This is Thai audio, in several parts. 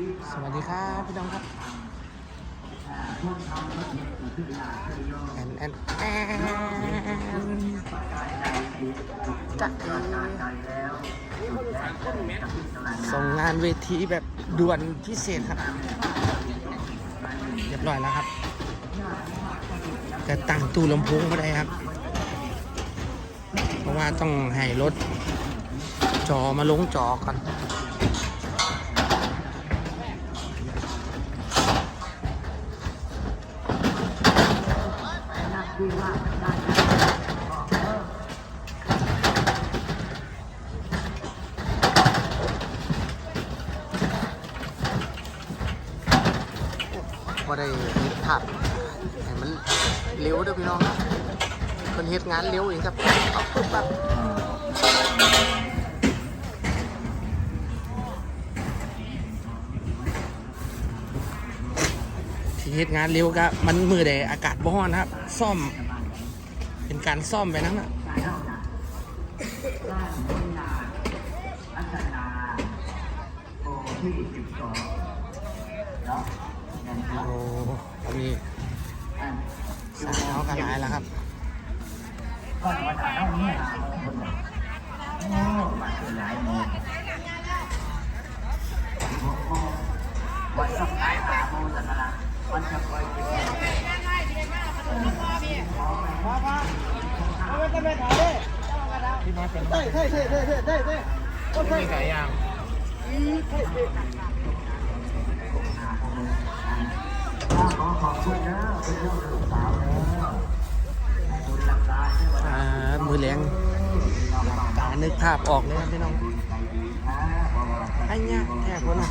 สวัสดีครับ พี่น้องครับแอนแอนแอนจะส่งงานเวทีแบบด่วนพิเศษครับ เรียบร้อยแล้วครับจะตั้งตู้ลำโพงก็ได้ครับ เพราะว่าต้องให้รถจอมาลงจอก่อน คุยว่าได้เฮ็ดภาพให้มันเลี้ยวด้วยพี่น้องคนเฮ็ดงานเลี้ยวเองครับปุ๊บปั๊บ เฮ็ดงานเร็วก็มันมือใดอากาศบ่ร้อนนะครับ ซ่อม เป็นการซ่อมไปนั้นนะโอ้มีสายเขากันหลายแล้วครับมีสายยางอ่ามือแรงกานึกภาพออกเลยครับพี่น้องอ้เนี่ยแค่คนอะ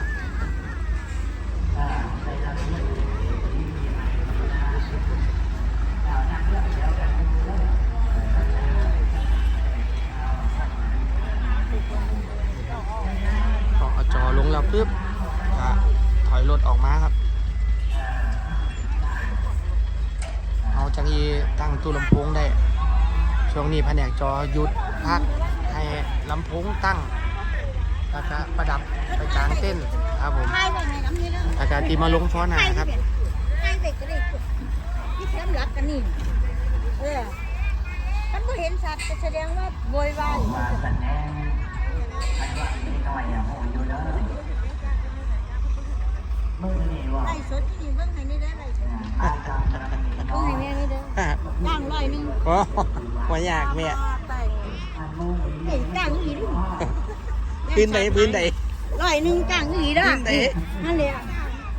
พอเอาจอลงแล้วปุ๊บก็ถอยรถออกมาครับ เอาจังยีตั้งตู้ลำโพงได้ ช่วงนี้แผนกจอหยุดพักให้ลำโพงตั้งแล้วก็ประดับไปกลางเต้นครับผมอากาศที่มาลงฟ้อหนาครับใช่ไปก็ได้ที่แคมรักกันนี่เออมันก็เห็นสัตว์แสดงว่าโวยวายไล่สดที่เบิ่งให้นี่ได้ไล่สดเบิ่งให้แม่นี่เด้อ อะ จ้างร้ อยหนึงโอ้หัวอยากแม่ไปเอ้ยจ้างอีหลีพื้นไหนพื้นไหน ร้อยหนึงจ้างอีหลีเด้อพื้นไหน นั่นแหละ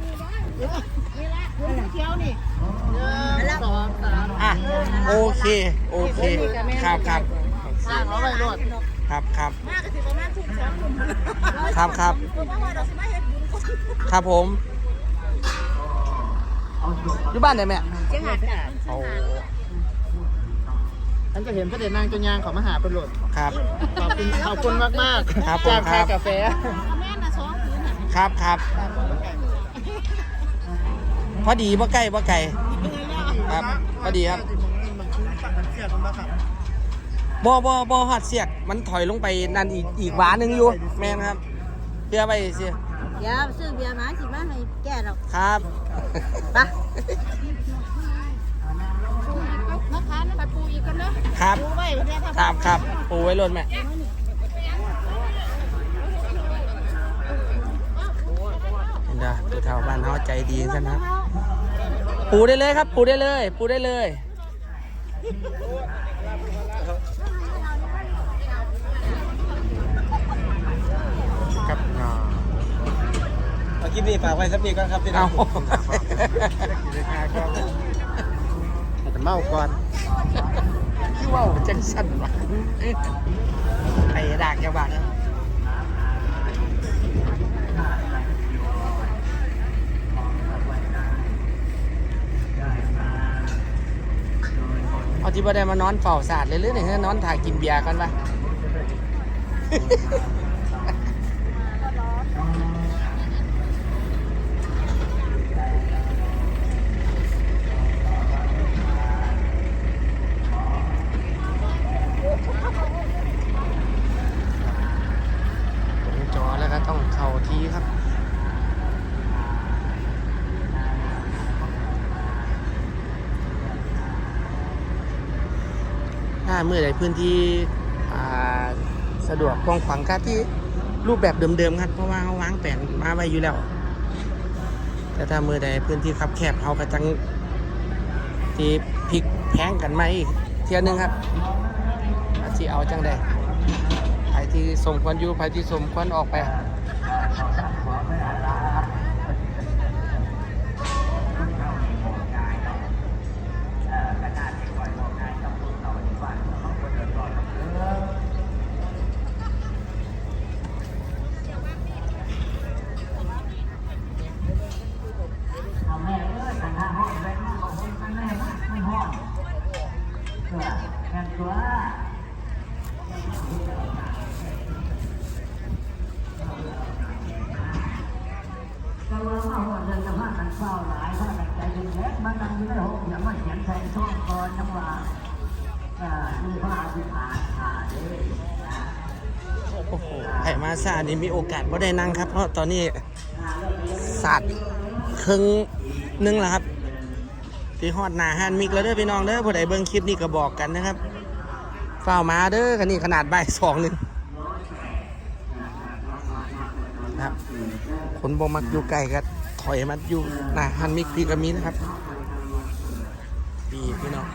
นี่ละนี่ละเที่ยวนี่นั่นละอะโอเคโอเคครับครับสร้างเอาไว้รถครับครับ มากก็สิประมาณทุ่มสองทุ่มครับครับ เพราะว่าเราสิมาเฮ็ดบุญคนครับผมอยู่บ้านไหนแม่เชียงหาดจ้ะโอ้ ฉันจะเห็นพระเดชนางจนยางเของมาหาประโยชน์ครับ ขอบคุณขอบคุณมากมากๆครับผมจากครัคาบ กาแฟแม่น่ะสองคืนน่ะครับครับ พอดีบ่ใกล้บ่ไกล ครับพอดีครับมันเสียคุณมากครับ บ่บ่บ่ฮอดเสียก มันถอยลงไปนั่นอีกอีกหวาหนึงอยู่ แม่นครับเพื่อไปเสียเดี๋ยวซื้อเบียร์มาสิมาให้แก้ดอกครับ ไป ครับปูไว้เดี๋ยวถ้าครับครับปูไว้รถแม่เห็นเด้อตัวเท่าบ้านเฮาใจดีจังนะปูได้เลยครับ ปูได้เลย ปูได้เลยครับอ่าเอาคลิปนี้ฝากไว้สักนิดก่อนครับพี่น้เอาองจะเมาก่อนคือ ว่าจังสั่นวะไอ้ดากอยาบากนะเอาที่บ่ได้มานอนเฝ้าศาสตร์เลยหรือเนี่ยนอนถ่ายกินเบียร์กันปะ ลงจอแล้วก็ต้องเข่าทีครับ ถ้า เมื่อใดพื้นที่สะดวกกว้างขวางก็ที่รูปแบบเดิมๆครับเพราะว่าเขาวางแผนมาไว้อยู่แล้ว แต่ถ้าเมื่อใดพื้นที่คับแคบเขาก็จังที่พลิกแพงกันไหมอีกเทียหนึงครับอาที่เอาจังได้ไปที่สมควรอยู่ไปที่สมควรออกไป ก็ว่ามาหัวเดินจะพากันเฝ้าหลายพากันใจเย็นๆมันนั่งอยู่ในห้องอย่ามาเขียนใส่ช่องก่อนจังหวะอ่ามีพระอธิษฐานอ่าเด้อ โอ้โหไผ่มาซานี่มีโอกาสบ่ได้นั่งครับ เพราะตอนนี้ศาสตร์ครึ่งหนึงแล้วครับที่ฮอดหนาฮันมิกแล้วเด้อพี่น้องเด้อผู้ใดเบิ่งคลิปนี้ก็บอกกันนะครับเฝ้ามาเด้อกันนี่ขนาดใบสองหนึ่งนะครับคนบ่มักอยู่ไกลก็ถอยมาอยู่หนาฮันมิกพี่ก็มีนะครับปีพี่น้อง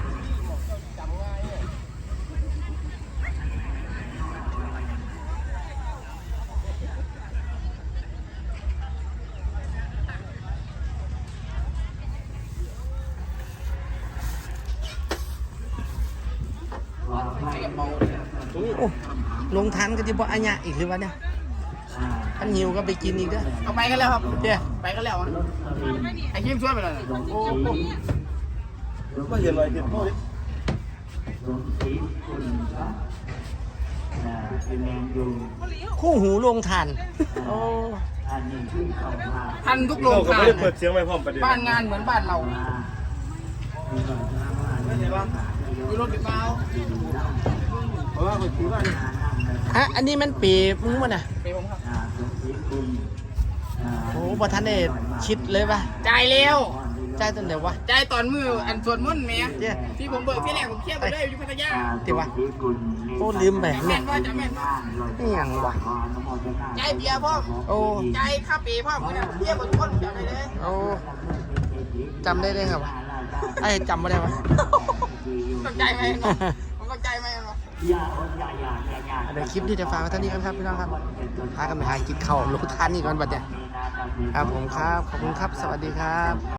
โอ้ ลงทันก็จะบ่อัญญะอีกหรือวะเนี่ยท่านหิวก็ไปกินอีกเด้อเอาไปกันแล้วครับเจ้ไปกันแล้วอะไอ้คิมช่วยไปเลยโอ้โหก็เห็นรอยเห็นพ่อดิอ่าเป็นแมงยุงคู่หูลงทานโอ้อันนี้ที่เข้ามาทันทุกโรเรางก็ทาไม่นได้เปิดเสียงไว้พร้อมประเด็นบ้านงานเหมือนบ้านเรามามีคนทำว่าไม่เห็นว่ามีรถปิดเปล่าเพราะว่าคนถือว่า ฮะอันนี้มันปีมึงมันอะไปผมครับอ่าสมศรีคุณอ่าโอ้บ่ทันได้ชิดเลยปะจ่ายเร็วใจายตอนเดี๋ยววะจ่ายตอนมืออันสวดมนต์แม่เจ้ที่ผมเบิกที่แรกผมเครียดไปได้อยู่พัทยาอ่าติวะสมศรีคุณโอ้ลืมไปจะแม่นว่าจะแม่นว่านี่หยังวะจ่ายเบียร์พ่อโอ้จ่ายค่าปีพ่อมือนั้นเบียร์บนคนจำได้เลยโอ้จำได้เลยครับไอ้จำไม่ได้วะต้องจ่ายไหมเนาะผมต้องจ่ายไหม เนาะอย่าอย่าอย่าอย่าอย่าเดี๋ยวคลิปนี้จะฝากไว้เท่านี้กันครับพี่น้องครับพากันไปหากินข้าวลงทานนี่ก่อนบัดเนี่ยครับผมครับ ขอบคุณครับ สวัสดีครับ